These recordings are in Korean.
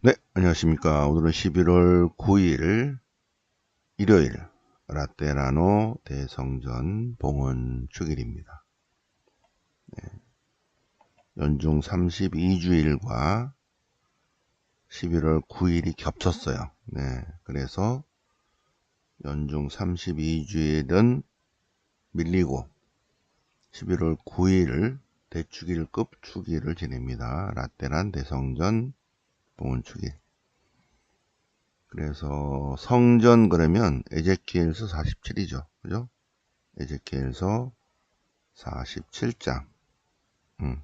네, 안녕하십니까. 오늘은 11월 9일 일요일 라떼라노 대성전 봉헌 축일입니다. 네, 연중 32주일과 11월 9일이 겹쳤어요. 네, 그래서 연중 32주일은 밀리고 11월 9일 대축일급 축일을 지냅니다. 라떼란 대성전 봉헌축일. 그래서 성전 그러면 에제키엘서 47이죠. 그죠? 에제키엘서 47장. 음.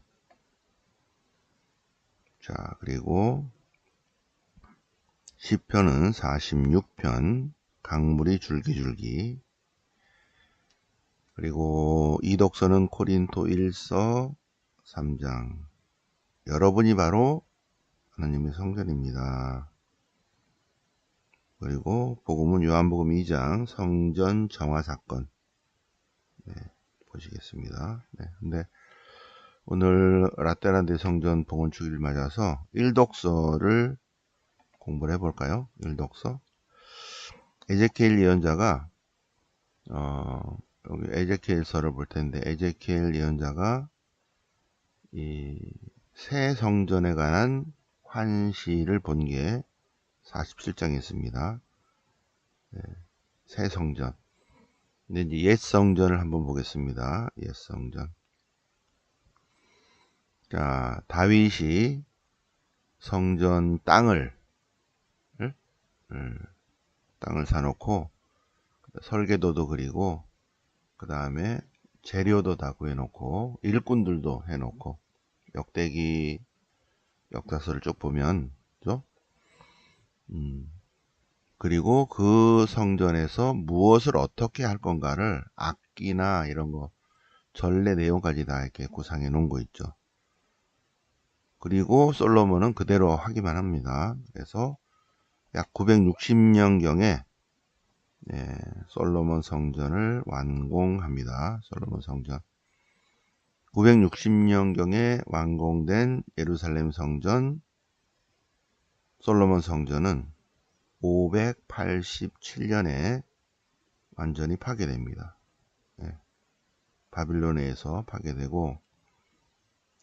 자, 그리고 시편은 46편 강물이 줄기줄기 그리고 이독서는 코린토 1서 3장 여러분이 바로 하나님의 성전입니다. 그리고 복음은 요한복음 2장 성전 정화 사건 네, 보시겠습니다. 네, 근데 오늘 라떼란데 성전 봉헌 축일을 맞아서 1독서를 공부를 해볼까요? 1독서 에제키엘 예언자가 어, 여기 에제키엘서를 볼 텐데 에제키엘 예언자가 이 새 성전에 관한 환시를 본 게 47장에 있습니다. 네, 새 성전. 근데 이제 옛 성전을 한번 보겠습니다. 옛 성전. 자, 다윗이 성전 땅을 음, 땅을 사놓고 설계도도 그리고 그 다음에 재료도 다 구해놓고 일꾼들도 해놓고 역대기 역사서를 쭉 보면 그죠? 음, 그리고 그 성전에서 무엇을 어떻게 할 건가를 악기나 이런 거 전례 내용까지 다 이렇게 구상해 놓은 거 있죠. 그리고 솔로몬은 그대로 하기만 합니다. 그래서 약 960년경에 예, 솔로몬 성전을 완공합니다. 솔로몬 성전. 960년경에 완공된 예루살렘 성전 솔로몬 성전은 587년에 완전히 파괴됩니다. 네. 바빌론에서 파괴되고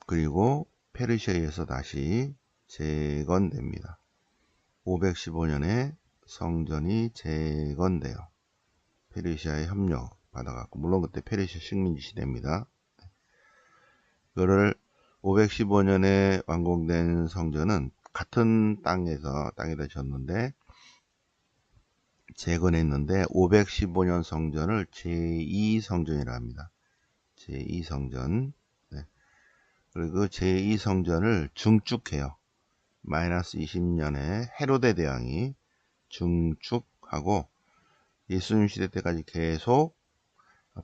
그리고 페르시아에서 다시 재건됩니다. 515년에 성전이 재건돼요. 페르시아의 협력 받아갖고 물론 그때 페르시아 식민지 시대입니다. 그거를 515년에 완공된 성전은 같은 땅에서 땅에다 졌는데 재건했는데 515년 성전을 제2성전이라 합니다. 제2성전 네. 그리고 그 제2성전을 중축해요. 마이너스 20년에 헤로데 대왕이 중축하고 예수님 시대 때까지 계속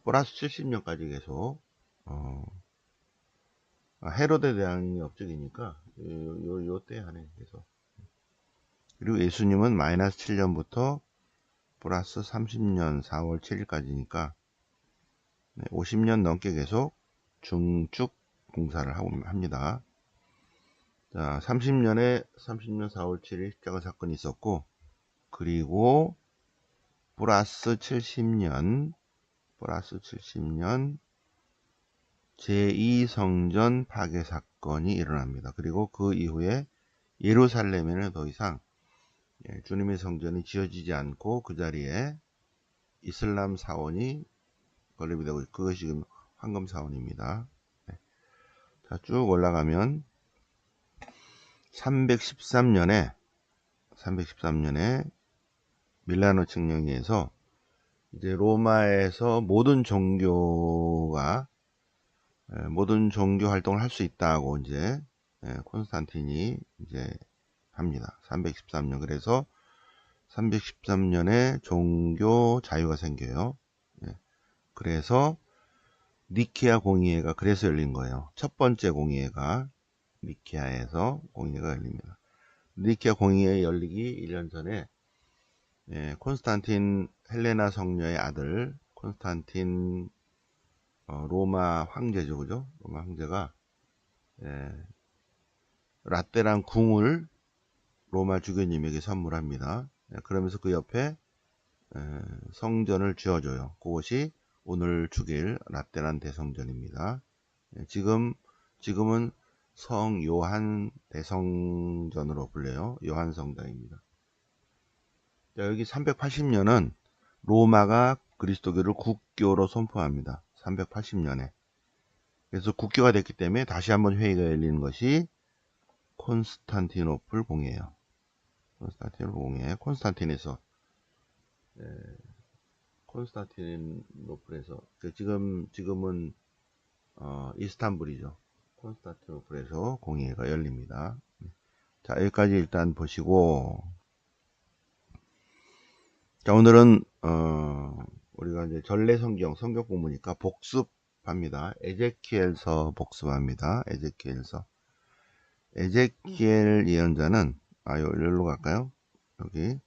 플러스 70년까지 계속 어, 아, 헤로데 대왕이 업적이니까 요, 요, 요때 하네 계속 그리고 예수님은 마이너스 7년부터 플러스 30년 4월 7일까지니까 50년 넘게 계속 중축 공사를 하고 합니다. 자, 30년에 30년 4월 7일 십자가 사건이 있었고 그리고 플러스 70년 플러스 70년 제2성전 파괴 사건이 일어납니다. 그리고 그 이후에 예루살렘에는 더 이상 예, 주님의 성전이 지어지지 않고 그 자리에 이슬람 사원이 건립이 되고 그것이 지금 황금 사원입니다. 네. 자, 쭉 올라가면 313년에 313년에 밀라노 칙령에서 이제 로마에서 모든 종교가 모든 종교 활동을 할 수 있다고 이제 콘스탄틴이 이제 합니다. 313년 그래서 313년에 종교 자유가 생겨요. 그래서 니케아 공의회가 그래서 열린 거예요. 첫 번째 공의회가 니케아에서 공의회가 열립니다. 니케아 공의회 열리기 1년 전에 콘스탄틴 헬레나 성녀의 아들 콘스탄틴 어, 로마 황제죠, 그죠? 로마 황제가 예, 라떼란 궁을 로마 주교님에게 선물합니다. 예, 그러면서 그 옆에 에, 성전을 지어줘요. 그것이 오늘 죽일 라테란 대성전입니다. 예, 지금 지금은 성 요한 대성전으로 불려요. 요한 성당입니다. 자, 여기 380년은 로마가 그리스도교를 국교로 선포합니다. 380년에. 그래서 국교가 됐기 때문에 다시 한번 회의가 열리는 것이 콘스탄티노플 공예예요. 콘스탄티노플 공예. 콘스탄틴에서 네, 콘스탄티노플에서 그 지금 지금은 어, 이스탄불이죠. 콘스탄티노플에서 공예가 열립니다. 자 여기까지 일단 보시고 자 오늘은 어, 우리가 이제 전래 성경 성경 공부니까 복습합니다. 에제키엘서 복습합니다. 에제키엘서 에제키엘 예언자는 아 여기로 갈까요? 여기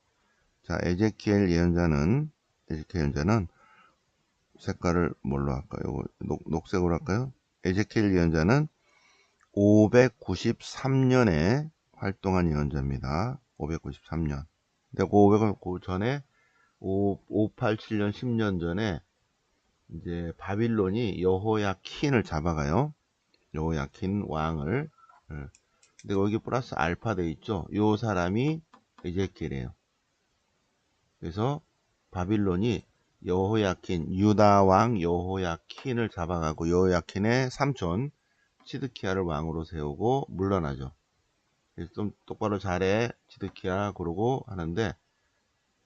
자 에제키엘 예언자는 에제키엘 예언자는 색깔을 뭘로 할까요? 녹, 녹색으로 할까요? 에제키엘 예언자는 593년에 활동한 예언자입니다. 593년. 근데 그 500원 그 전에 5, 587년 10년 전에 이제 바빌론이 여호야킨을 잡아가요. 여호야킨 왕을. 예. 근데 여기 플러스 알파 돼 있죠. 요 사람이 에제키엘이에요. 그래서 바빌론이 여호야킨 유다 왕 여호야킨을 잡아가고 여호야킨의 삼촌 치드키아를 왕으로 세우고 물러나죠. 그래서 좀 똑바로 잘해 치드키아 그러고 하는데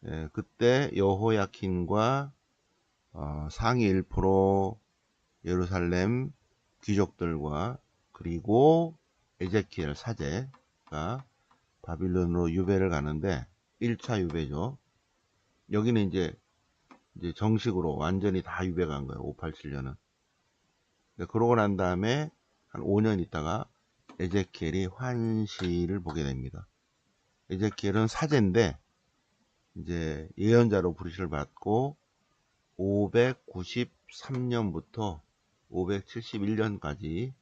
예, 그때 여호야킨과 어, 상위 1% 예루살렘 귀족들과 그리고 에제키엘 사제가 바빌론으로 유배를 가는데 1차 유배죠. 여기는 이제 이제 정식으로 완전히 다 유배 간 거예요. 587년은. 그러고 난 다음에 한 5년 있다가 에제키엘이 환시를 보게 됩니다. 에제키엘은 사제인데 이제 예언자로 부르심을 받고 593년부터 571년까지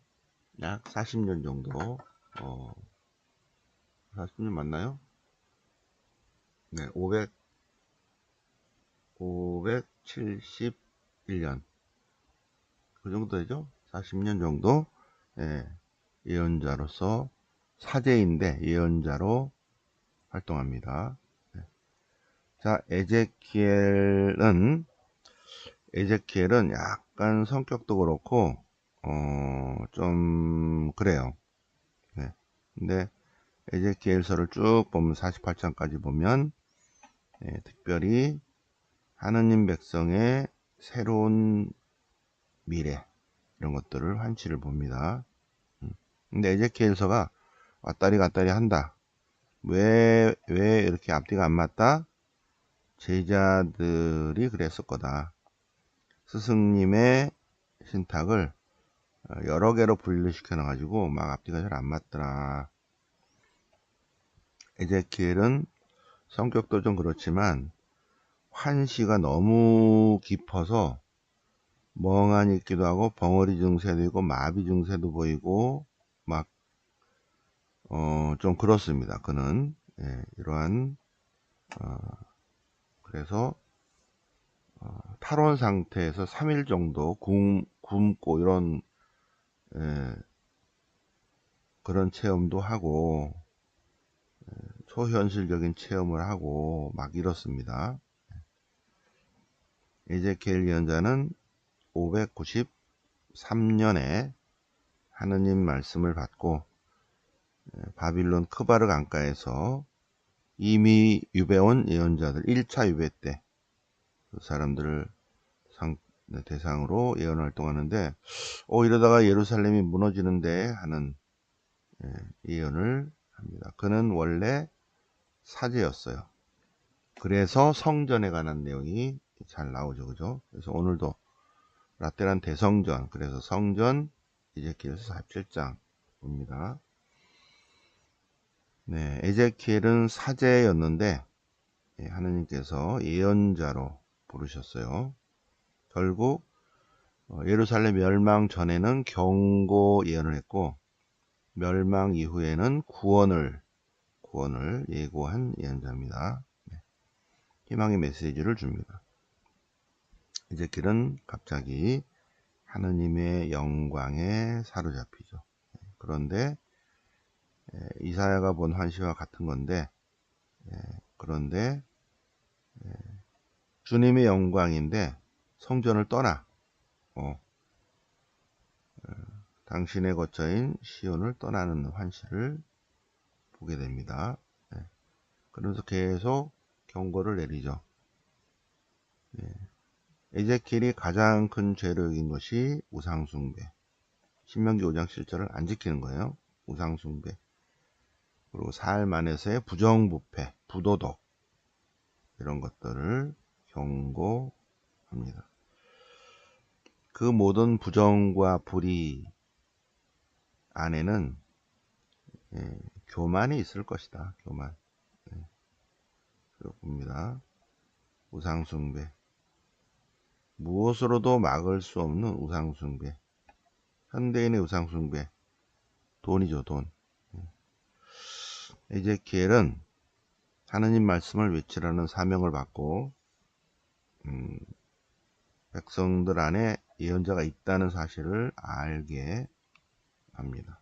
약 40년 정도 어 40년 맞나요? 네, 500 571년 그 정도 되죠? 40년 정도 예, 예언자로서 사제인데 예언자로 활동합니다. 자, 에제키엘은 에제키엘은 약간 성격도 그렇고 어, 좀 그래요. 네. 근데 에제키엘서를 쭉 보면 48장까지 보면 네, 특별히 하느님 백성의 새로운 미래 이런 것들을 환치를 봅니다. 음. 근데 에제키엘서가 왔다리 갔다리 한다. 왜, 왜 이렇게 앞뒤가 안 맞다? 제자들이 그랬을 거다. 스승님의 신탁을 어, 여러 개로 분류시켜 놔가지고 막 앞뒤가 잘 안 맞더라. 에제키엘은 성격도 좀 그렇지만 환시가 너무 깊어서 멍하니 있기도 하고 벙어리 증세도 있고 마비 증세도 보이고 막 어, 좀 그렇습니다. 그는 예, 이러한 어, 그래서 어, 탈원 상태에서 3일 정도 굶, 굶고 이런 예, 그런 체험도 하고 예, 초현실적인 체험을 하고 막 이렇습니다. 에제키엘 예언자는 593년에 하느님 말씀을 받고 예, 바빌론 크바르 강가에서 이미 유배온 예언자들 1차 유배 때 그 사람들을 상, 네, 대상으로 예언 활동하는데 어 이러다가 예루살렘이 무너지는데 하는 예, 예언을 합니다. 그는 원래 사제였어요. 그래서 성전에 관한 내용이 잘 나오죠. 그죠? 그래서 오늘도 라테란 대성전 그래서 성전 이제키엘서 47장 봅니다. 네, 에제키엘은 사제였는데 예, 하느님께서 예언자로 부르셨어요. 결국 어, 예루살렘 멸망 전에는 경고 예언을 했고 멸망 이후에는 구원을 구원을 예고한 예언자입니다. 네. 희망의 메시지를 줍니다. 에제킬은 갑자기 하느님의 영광에 사로잡히죠. 네. 그런데 이사야가 본 환시와 같은 건데 그런데 주님의 영광인데 성전을 떠나 어, 어, 당신의 거처인 시온을 떠나는 환시를 보게 됩니다. 네. 그러면서 계속 경고를 내리죠. 네. 에제킬이 가장 큰 죄를 여긴 것이 우상숭배. 신명기 5장 7절을 안 지키는 거예요. 우상숭배. 그리고 삶 안에서의 부정부패, 부도덕 이런 것들을 경고합니다. 그 모든 부정과 불의 안에는 예, 교만이 있을 것이다. 교만. 예, 그렇습니다. 우상숭배. 무엇으로도 막을 수 없는 우상숭배. 현대인의 우상숭배. 돈이죠, 돈. 에제키엘은 하느님 말씀을 외치라는 사명을 받고 음, 백성들 안에 예언자가 있다는 사실을 알게 합니다.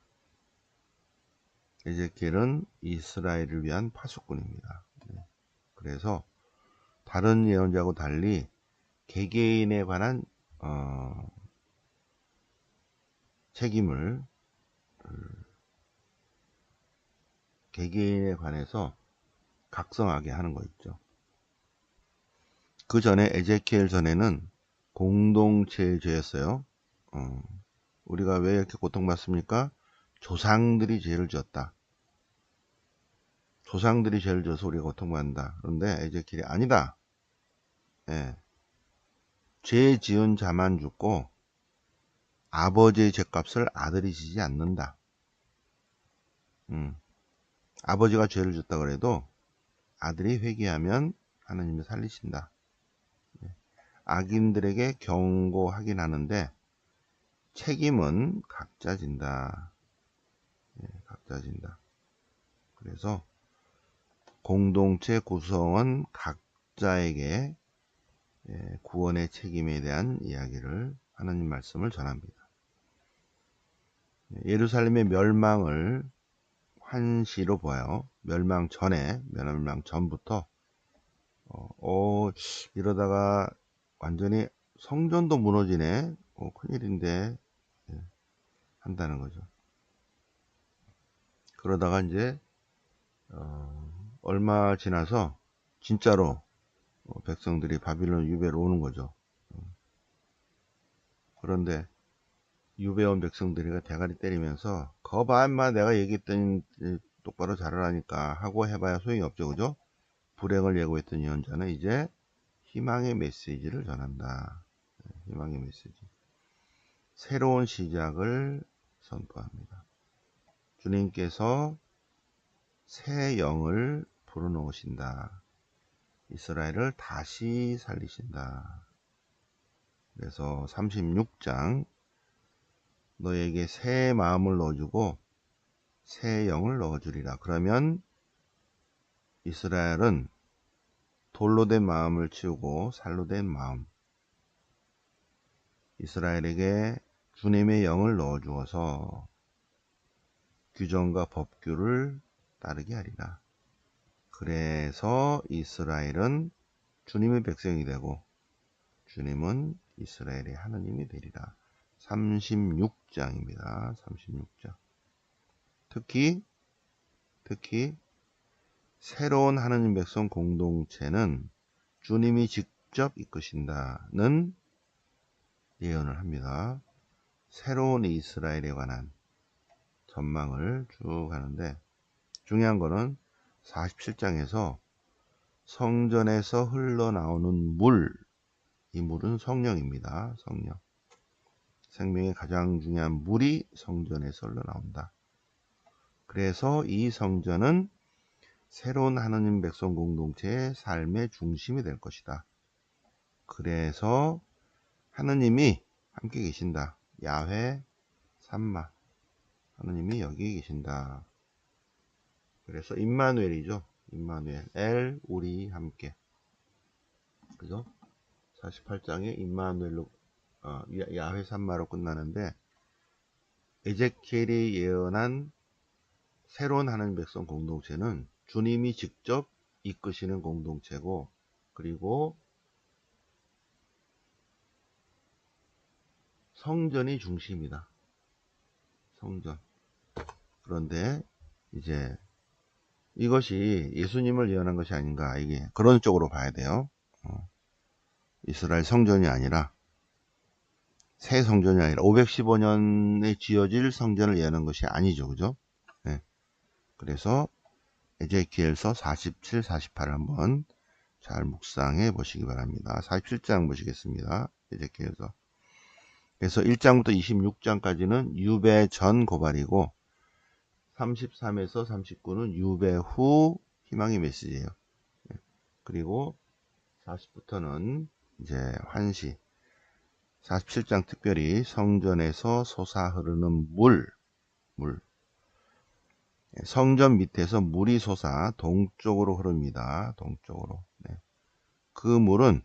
에제키엘은 이스라엘을 위한 파수꾼입니다. 네. 그래서 다른 예언자하고 달리 개개인에 관한 어, 책임을 개개인에 관해서 각성하게 하는 거 있죠. 그 전에 에제키엘 전에는 공동체의 죄였어요. 어, 우리가 왜 이렇게 고통받습니까? 조상들이 죄를 지었다. 조상들이 죄를 져서 우리가 고통받는다. 그런데 에제키엘이 아니다. 예. 죄 지은 자만 죽고 아버지의 죄값을 아들이 지지 않는다. 음. 아버지가 죄를 졌다 그래도 아들이 회개하면 하나님이 살리신다. 네. 악인들에게 경고하긴 하는데 책임은 각자 진다. 네, 각자 진다. 그래서 공동체 구성원 각자에게 예, 구원의 책임에 대한 이야기를 하나님 말씀을 전합니다. 예, 예루살렘의 멸망을 한시로 보아요. 멸망 전에, 멸망 전부터, 어, 어, 이러다가 완전히 성전도 무너지네. 어, 큰일인데, 예, 한다는 거죠. 그러다가 이제, 어, 얼마 지나서 진짜로 어, 백성들이 바빌론 유배로 오는 거죠. 어. 그런데 유배원 백성들이가 대가리 때리면서 거봐 인마 내가 얘기했더니 똑바로 잘하라니까 하고 해봐야 소용이 없죠. 그죠? 불행을 예고했던 예언자는 이제 희망의 메시지를 전한다. 네, 희망의 메시지. 새로운 시작을 선포합니다. 주님께서 새 영을 불어넣으신다. 이스라엘을 다시 살리신다. 그래서 36장 너에게 새 마음을 넣어주고 새 영을 넣어주리라. 그러면 이스라엘은 돌로 된 마음을 치우고 살로 된 마음. 이스라엘에게 주님의 영을 넣어 주어서 규정과 법규를 따르게 하리라. 그래서 이스라엘은 주님의 백성이 되고 주님은 이스라엘의 하느님이 되리라. 36장입니다. 36장. 특히 특히 새로운 하느님 백성 공동체는 주님이 직접 이끄신다는 예언을 합니다. 새로운 이스라엘에 관한 전망을 쭉 하는데 중요한 거는 47장에서 성전에서 흘러나오는 물, 이 물은 성령입니다. 성령. 생명의 가장 중요한 물이 성전에서 흘러나온다. 그래서 이 성전은 새로운 하느님 백성 공동체의 삶의 중심이 될 것이다. 그래서 하느님이 함께 계신다. 야훼 삼마 하느님이 여기 계신다. 그래서 임마누엘이죠. 임마누엘. 엘 우리 함께. 그죠? 48장에 임마누엘로 어, 야훼 산마로 끝나는데 에제키엘이 예언한 새로운 하나님 백성 공동체는 주님이 직접 이끄시는 공동체고 그리고 성전이 중심이다. 성전. 그런데 이제 이것이 예수님을 예언한 것이 아닌가 이게 그런 쪽으로 봐야 돼요. 어. 이스라엘 성전이 아니라 새 성전이 아니라 515년에 지어질 성전을 예언한 것이 아니죠. 그죠? 네. 그래서 에제키엘서 47, 48을 한번 잘 묵상해 보시기 바랍니다. 47장 보시겠습니다. 에제키엘서. 그래서 1장부터 26장까지는 유배 전 고발이고 33에서 39는 유배 후 희망의 메시지예요. 네. 그리고 40부터는 이제 환시 47장 특별히 성전에서 솟아 흐르는 물, 물. 네, 성전 밑에서 물이 솟아 동쪽으로 흐릅니다. 동쪽으로. 네. 그 물은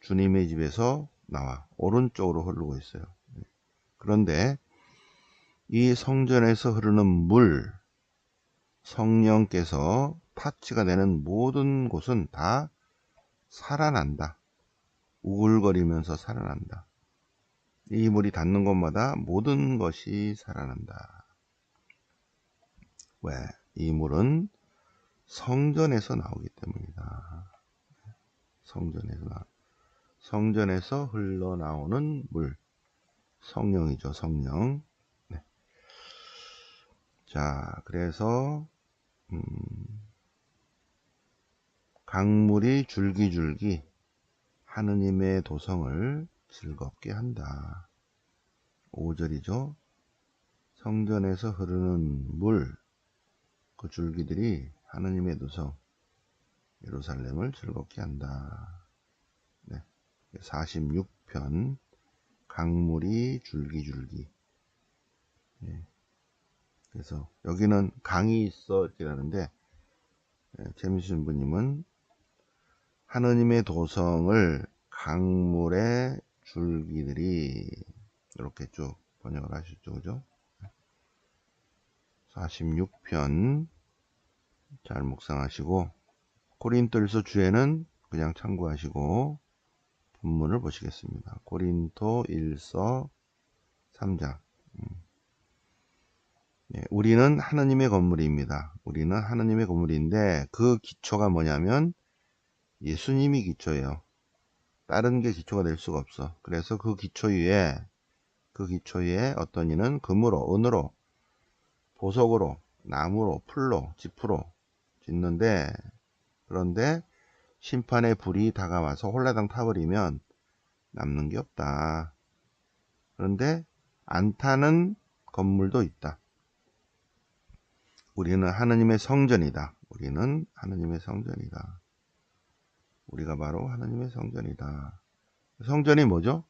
주님의 집에서 나와 오른쪽으로 흐르고 있어요. 네. 그런데 이 성전에서 흐르는 물, 성령께서 타치가 되는 모든 곳은 다 살아난다. 우글거리면서 살아난다. 이 물이 닿는 곳마다 모든 것이 살아난다. 왜? 이 물은 성전에서 나오기 때문이다. 성전에서 나 성전에서 흘러나오는 물. 성령이죠, 성령. 네. 자, 그래서 음, 강물이 줄기줄기 하느님의 도성을 즐겁게 한다. 5절이죠. 성전에서 흐르는 물, 그 줄기들이 하느님의 도성, 예루살렘을 즐겁게 한다. 네. 46편, 강물이 줄기줄기. 네. 그래서 여기는 강이 있어 이라는데 네, 재미있는 분님은 하느님의 도성을 강물의 줄기들이 이렇게 쭉 번역을 하셨죠. 그죠? 46편 잘 묵상하시고 코린토일서 주에는 그냥 참고하시고 본문을 보시겠습니다. 코린토 1서 3장 음. 네, 우리는 하느님의 건물입니다. 우리는 하느님의 건물인데 그 기초가 뭐냐면 예수님이 기초예요. 다른 게 기초가 될 수가 없어. 그래서 그 기초 위에 그 기초 위에 어떤 이는 금으로, 은으로, 보석으로, 나무로, 풀로, 지프로 짓는데 그런데 심판의 불이 다가와서 홀라당 타버리면 남는 게 없다. 그런데 안 타는 건물도 있다. 우리는 하느님의 성전이다. 우리는 하느님의 성전이다. 우리가 바로 하나님의 성전이다. 성전이 뭐죠?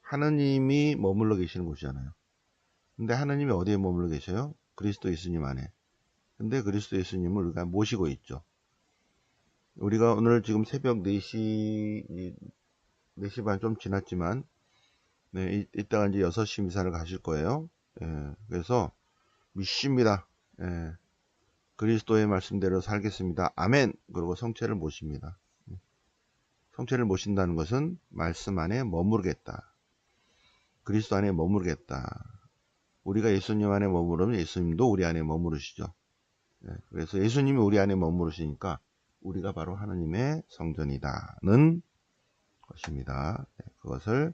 하느님이 머물러 계시는 곳이잖아요. 근데 하느님이 어디에 머물러 계셔요? 그리스도 예수님 안에. 근데 그리스도 예수님을 우리가 모시고 있죠. 우리가 오늘 지금 새벽 4시, 4시 반 좀 지났지만, 네, 이따가 이제 6시 미사를 가실 거예요. 예, 그래서 믿습니다. 예, 그리스도의 말씀대로 살겠습니다. 아멘! 그리고 성체를 모십니다. 성체를 모신다는 것은 말씀 안에 머무르겠다. 그리스도 안에 머무르겠다. 우리가 예수님 안에 머무르면 예수님도 우리 안에 머무르시죠. 네, 그래서 예수님이 우리 안에 머무르시니까 우리가 바로 하나님의 성전이다는 것입니다. 네, 그것을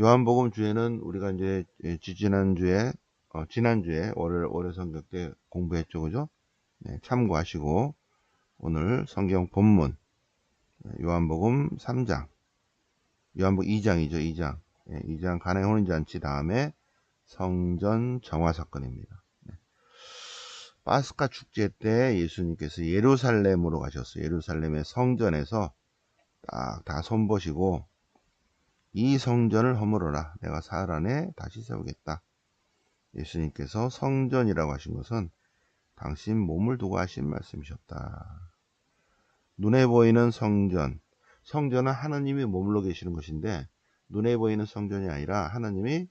요한복음 주에는 우리가 이제 지지난 주에 어, 지난 주에 월요 월요 성경 때 공부했죠, 그죠? 네, 참고하시고 오늘 성경 본문 요한복음 3장. 요한복음 2장이죠 2장. 2장 예, 가나의 혼인잔치 다음에 성전 정화 사건입니다. 네. 파스카 축제 때 예수님께서 예루살렘으로 가셨어요. 예루살렘의 성전에서 딱 다 손보시고 이 성전을 허물어라. 내가 사흘 안에 다시 세우겠다. 예수님께서 성전이라고 하신 것은 당신 몸을 두고 하신 말씀이셨다. 눈에 보이는 성전. 성전은 하나님이 머물러 계시는 것인데 눈에 보이는 성전이 아니라 하나님이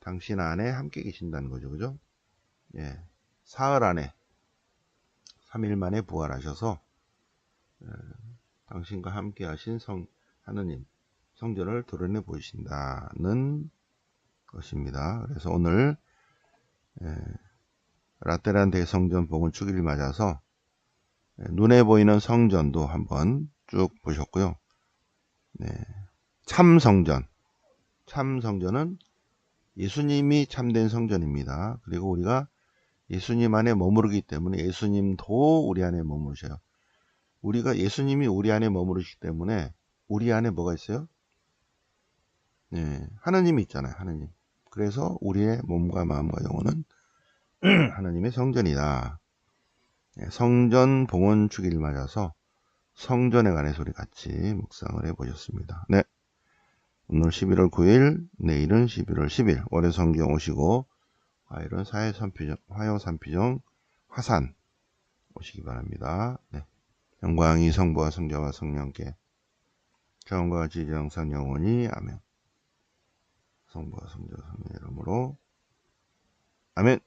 당신 안에 함께 계신다는 거죠. 그죠? 예. 사흘 안에 3일 만에 부활하셔서 에, 당신과 함께 하신 성 하느님 성전을 드러내 보이신다는 것입니다. 그래서 오늘 에, 라테란 대성전 봉헌 축일을 맞아서 에, 눈에 보이는 성전도 한번 쭉 보셨고요. 네. 참 성전. 참 성전은 예수님이 참된 성전입니다. 그리고 우리가 예수님 안에 머무르기 때문에 예수님도 우리 안에 머무르셔요. 우리가 예수님이 우리 안에 머무르시기 때문에 우리 안에 뭐가 있어요? 네, 하나님이 있잖아요. 하나님. 그래서 우리의 몸과 마음과 영혼은 하나님의 성전이다. 네, 성전 봉헌 주기를 맞아서 성전에 관해서 우리 같이 묵상을 해보셨습니다. 네. 오늘 11월 9일, 내일은 11월 10일, 월요 성경 오시고, 화요일은 사회 산피정, 화요 산피정, 화산 오시기 바랍니다. 네. 영광이 성부와 성자와 성령께 처음과 같이 항상 영원히 아멘. 성부와 성자 성령의 이름으로 아멘.